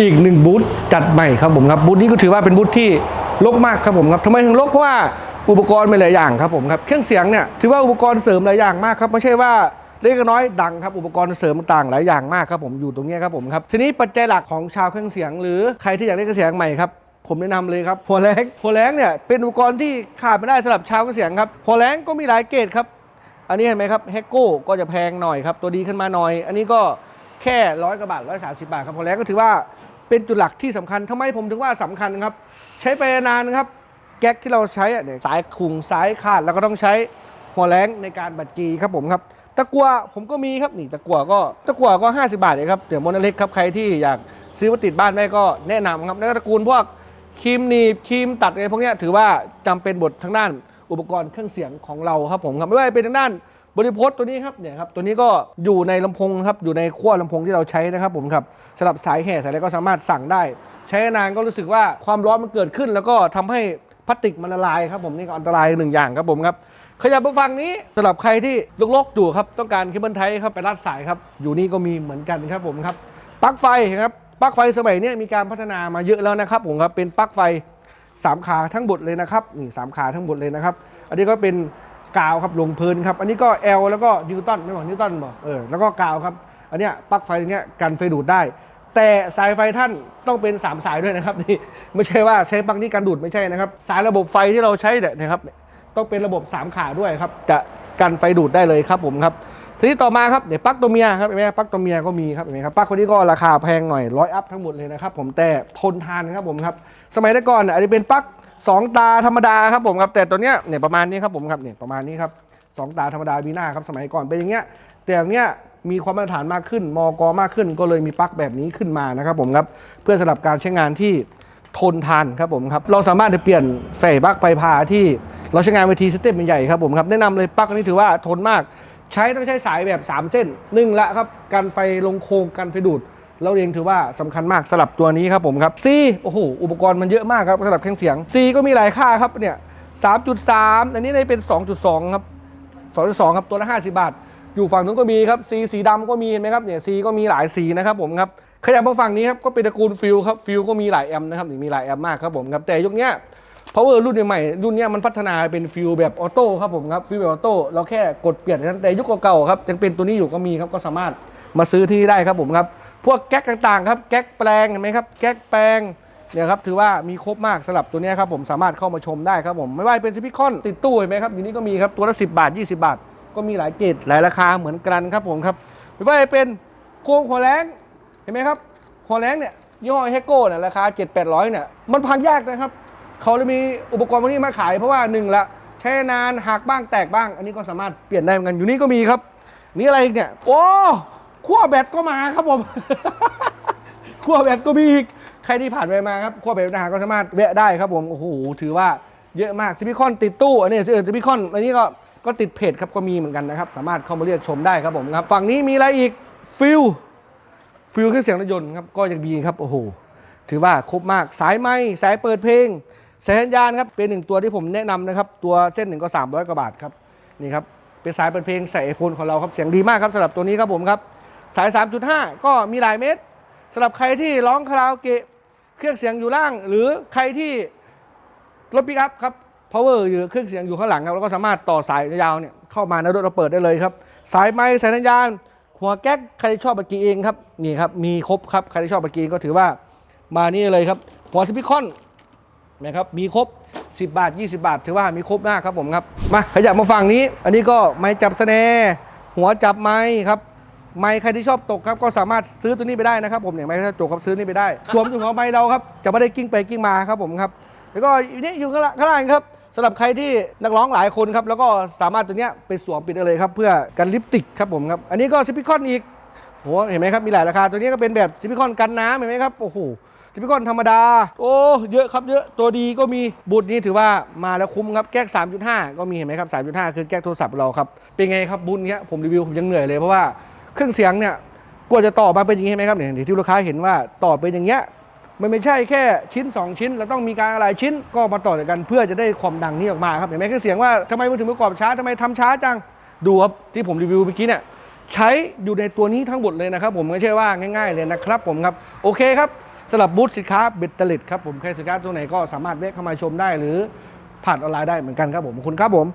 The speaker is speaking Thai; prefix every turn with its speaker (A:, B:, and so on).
A: อีกหนึ่งบูธจัดใหม่ครับผมครับบูธนี้ก็ถือว่าเป็นบูธที่รกมากครับผมครับทำไมถึงรกเพราะว่าอุปกรณ์มีหลายอย่างครับผมครับเครื่องเสียงเนี่ยถือว่าอุปกรณ์เสริมหลายอย่างมากครับไม่ใช่ว่าเล็กน้อยดังครับอุปกรณ์เสริมต่างหลายอย่างมากครับผมอยู่ตรงนี้ครับผมครับทีนี้ปัจจัยหลักของชาวเครื่องเสียง หรือใครที่อยากเล่นเครื่องเสียงใหม่ครับผมแนะนำเลยครับหัวแรงหัวแรงเนี่ยเป็นอุปกรณ์ที่ขาดไม่ได้สำหรับชาวเครื่องเสียงครับหัวแรงก็มีหลายเกรดครับอันนี้เห็นไหมครับเฮกโก้ก็จะแพงหน่อยครับตัวดีขึ้นมาหน่อย อันนี้ก็ แค่ร้อยกว่าบาทร้อยสาสิบาทครับพอแล้วก็ถือว่าเป็นจุดหลักที่สำคัญทำไมผมถึงว่าสำคัญครับ ใช้ไปนานนะครับ แก๊กที่เราใช้เนี่ยสายขุงสายขาดแล้วก็ต้องใช้หัวแรงในการบัดกีครับผมครับตะกัวผมก็มีครับนี่ตะกัวก็ตะกัวก็ 50 บาทเองครับเดี๋ยวโมนเล็กครับใครที่อยากซื้อมาติดบ้านได้ก็แนะนำครับแล้วตระกูลพวกครีมหนีบครีมตัดอะไรพวกนี้ถือว่าจำเป็นบททางด้านอุปกรณ์เครื่องเสียงของเราครับผมครับไม่ว่าจะเป็นทางด้าน บริพสตัวนี้ครับเนี่ยครับตัวนี้ก็อยู่ในลำโพงครับอยู่ในขั้วลำโพงที่เราใช้นะครับผมครับสำหรับสายแห่สายอะไรก็สามารถสั่งได้ ใช้นานก็รู้สึกว่าความร้อนมันเกิดขึ้น แล้วก็ทำให้พลาสติกมันละลายครับผมนี่ก็อันตรายหนึ่งอย่างครับผมครับขยับมาฝั่งนี้สำหรับใครที่ลกๆอยู่ครับต้องการเคเบิลไทยครับไปรัดสายครับอยู่นี่ก็มีเหมือนกันครับผมครับปลั๊กไฟครับปลั๊กไฟสมัยนี้มีการพัฒนามาเยอะแล้วนะครับผมครับเป็นปลั๊กไฟสามขาทั้งหมดเลยนะครับนี่สามขาทั้งหมดเลยนะครับ อันนี้ก็เป็น กาวครับลงพื้นครับ อันนี้ก็ L แล้วก็นิวตันไม่บอกนิวตันบอกเออแล้วก็กาวครับ อันเนี้ยปลั๊กไฟเนี้ยกันไฟดูดได้ แต่สายไฟท่านต้องเป็น 3 สายด้วยนะครับนี่ไม่ใช่ว่าใช้ปลั๊กนี้กันดูดไม่ใช่นะครับ สายระบบไฟที่เราใช้เนี่ยนะครับต้องเป็นระบบ 3 ขาด้วยครับ จะกันไฟดูดได้เลยครับผมครับทีนี้ต่อมาครับเดี๋ยวปลั๊กตัวเมียครับเห็นไหมปลั๊กตัวเมียก็มีครับเห็นไหมครับปลั๊กคนนี้ก็ราคาแพงหน่อยร้อยอัพทั้งหมดเลยนะครับผมแต่ทนทานครับผมครับสมัยแต่ก่อนอาจจะเป็นปลั๊ก สองตาธรรมดาครับผมครับแต่ตัวเนี้ยเนี่ยประมาณนี้ครับผมครับเนี่ยประมาณนี้ครับสองตาธรรมดาบีน้าครับสมัยก่อนเป็นอย่างเงี้ยแต่อย่างเนี้ยมีความมาตรฐานมากขึ้น มกมากขึ้น ก็เลยมีปลั๊กแบบนี้ขึ้นมานะครับผมครับเพื่อสำหรับการใช้งานที่ทนทานครับผมครับเราสามารถจะเปลี่ยนใส่ปลั๊กไปพาที่เราใช้งานเวทีสเต็ปใหญ่ครับผมครับแนะนำเลยปลั๊กอันนี้ถือว่าทนมาก ใช้ต้องใช้สายแบบ 3 เส้นหนึ่งละครับกันไฟลงโครงกันไฟดูด เราเองถือว่าสำคัญมากสำหรับตัวนี้ครับผมครับ C โอ้โหอุปกรณ์มันเยอะมากครับสำหรับเครื่องเสียง C ก็มีหลายค่าครับเนี่ย3.3 อันนี้ได้เป็น 2.2 ครับ 2.2 ครับ ตัวละ 50 บาท อยู่ฝั่งนู้นก็มีครับสีสีดำก็มีเห็นไหมครับเนี่ยสีก็มีหลายสีนะครับผมครับ ขยับมาฝั่งนี้ครับก็เป็นตระกูลฟิลครับ ฟิลก็มีหลายแอมป์นะครับมีหลายแอมป์มากครับผมครับ แต่ยุคนี้ power รุ่นใหม่ๆรุ่นนี้มันพัฒนาเป็นฟิลแบบออโต้ครับผมครับ ฟิลแบบออโต้ เราแค่กดเปลี่ยนเท่านั้นแต่ยุคเก่าๆครับยังเป็นตัวนี้อยู่ก็มีครับ ก็สามารถมาซื้อที่นี่ได้ครับผมครับ พวกแก๊กต่างๆครับแก๊กแปลงเห็นไหมครับแก๊กแปลงเนี่ยครับถือว่ามีครบมากสำหรับตัวนี้ครับผมสามารถเข้ามาชมได้ครับผมไม่ว่าจะเป็นซิพิคอนติดตู้เห็นไหมครับอยู่นี่ก็มีครับตัวละ 10 บาท 20 บาท ก็มีหลายเกรดหลายราคาเหมือนกันครับผมครับไม่ว่าจะเป็นโครงหัวแรงเห็นไหมครับหัวแรงเนี่ยยี่ห้อเฮโก้เนี่ยราคา 7 8 0 0เนี่ยมันพังยากนะครับเขาเลยมีอุปกรณ์พวกนี้มาขายเพราะว่าหนึ่งละใช้นานหักบ้างแตกบ้าง อันนี้ก็สามารถเปลี่ยนได้เหมือนกันอยู่นี่ก็มีครับ นี่อะไรอีกเนี่ยโอ้ ขั้วแบตก็มาครับผม ขั้วแบตก็มีอีก ใครที่ผ่านไปมาครับขั้วแบตปัญหาก็สามารถแวะได้ครับผม โอ้โห ถือว่าเยอะมากซิพิคอนติดตู้ อันนี้ซิพิคอน อันนี้ก็ ก็ติดเพจครับ ก็มีเหมือนกันนะครับ สามารถเข้ามาเรียกชมได้ครับผมครับ ฝั่งนี้มีอะไรอีก ฟิล ฟิลเครื่องเสียงรถยนต์ครับ ก็ยังดีครับ โอ้โห ถือว่าครบมาก สายไม้สายเปิดเพลง สายสัญญาณครับ เป็นหนึ่งตัวที่ผมแนะนำนะครับ ตัวเส้นหนึ่งก็300กว่าบาทครับ นี่ครับ เป็นสายเปิดเพลงใส่ไอโฟนของเราครับ เสียงดีมากครับสำหรับตัวนี้ครับผมครับ สาย 3.5 ก็มีหลายเมตรสำหรับใครที่ร้องคาราโอเกะเครื่องเสียงอยู่ล่าง หรือใครที่รถปิกอัพครับ power อยู่เครื่องเสียงอยู่ข้างหลังครับแล้วก็สามารถต่อสายยาวเนี่ยเข้ามาในรถเราเปิดได้เลยครับ สายไม้สายสัญญาณ หัวแก๊กใครชอบเมื่อกี้เองครับนี่ครับมีครบครับใครที่ชอบเมื่อกี้ก็ถือว่ามานี่เลยครับหัวทิพิคอนนะครับมีครบ 10 บาท 20 บาท ถือว่ามีครบมากครับผมครับมาขยับมาฝั่งนี้ อันนี้ก็ไม้จับสแนหัวจับไม้ครับ ไม้ใครที่ชอบตกครับก็สามารถซื้อตัวนี้ไปได้นะครับ ผมเนี่ยไม้ถ้าตกครับซื้อนี่ไปได้ สวมอยู่หัวไม้เราครับจะไม่ได้กิ้งไปกิ้งมาครับผมครับแล้วก็อนี่อยู่ข้างล่างข้างล่างครับสำหรับใครที่นักร้องหลายคนครับแล้วก็สามารถตัวเนี้ยไปสวมปิดได้เลยครับเพื่อกันลิปติกครับผมครับอันนี้ก็ซิปิคอนอีกโหเห็นไหมครับมีหลายราคาตัวนี้ก็เป็นแบบซิลิคอนกันน้ำเห็นไหมครับโอ้โหซิลิคอนธรรมดา โอ้เยอะครับเยอะตัวดีก็มีบุตรนี้ถือว่ามาแล้วคุ้มครับแก๊ก3.5 ก็มีเห็นไหมครับ3.5 คือแก๊กโทรศัพท์เราครับเป็นไงครับบุญเนี้ยผมรีวิวผมยังเหนื่อยเลยเพราะว่า เครื่องเสียงเนี่ยกว่าจะต่อมาเป็นอย่างนี้เห็นไหมครับเนี่ยที่ลูกค้าเห็นว่าต่อเป็นอย่างเงี้ยมันไม่ใช่แค่ชิ้น 2 ชิ้นเราต้องมีการอะไรชิ้นก็มาต่อกันเพื่อจะได้ความดังนี้ออกมาครับเห็นไหมเครื่องเสียงว่าทำไมมันถึงประกอบช้าทำไมทำช้าจังดูครับที่ผมรีวิวเมื่อกี้เนี่ยใช้อยู่ในตัวนี้ทั้งหมดเลยนะครับ ผมไม่ใช่ว่าง่ายๆเลยนะครับผมครับโอเคครับสำหรับบูธสินค้าเบตเตอร์เลตครับผมใครสินค้าตัวไหนก็สามารถแวะเข้ามาชมได้หรือผ่านออนไลน์ได้เหมือนกันครับผมขอบคุณครับผม